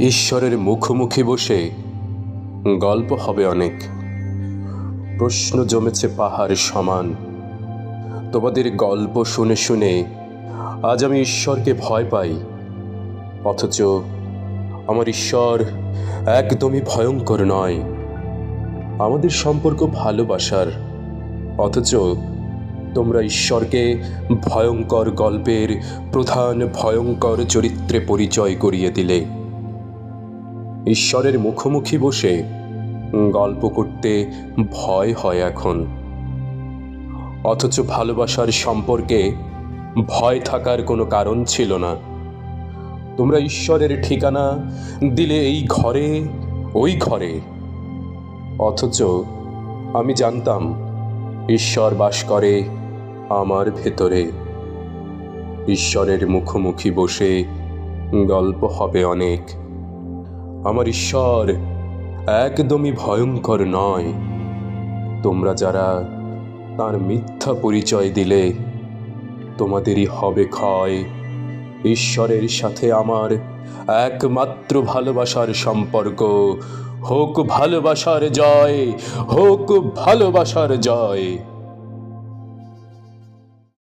ঈশ্বরের মুখোমুখি বসে গল্প হবে অনেক। প্রশ্ন জমেছে পাহাড় সমান। তোমাদের গল্প শুনে শুনে আজ আমি ঈশ্বরকে ভয় পাই। অথচ আমার ঈশ্বর একদমই ভয়ঙ্কর নয়। আমাদের সম্পর্ক ভালোবাসার। অথচ তোমরা ঈশ্বরকে ভয়ঙ্কর গল্পের প্রধান ভয়ঙ্কর চরিত্রে পরিচয় করিয়ে দিলে। ঈশ্বরের মুখোমুখি বসে গল্প করতে ভয় হয় এখন। অথচ ভালোবাসার সম্পর্কে ভয় থাকার কোনো কারণ ছিল না। তোমরা ঈশ্বরের ঠিকানা দিলে এই ঘরে, ওই ঘরে। অথচ আমি জানতাম ঈশ্বর বাস করে আমার ভেতরে। ঈশ্বরের মুখোমুখি বসে গল্প হবে অনেক। আমার ঈশ্বর একদমই ভয়ঙ্কর নয়। তোমরা যারা তার মিথ্যা পরিচয় দিলে, তোমাদেরই হবে ক্ষয়। ঈশ্বরের সাথে আমার একমাত্র ভালোবাসার সম্পর্ক। হোক ভালোবাসার জয়, হোক ভালোবাসার জয়।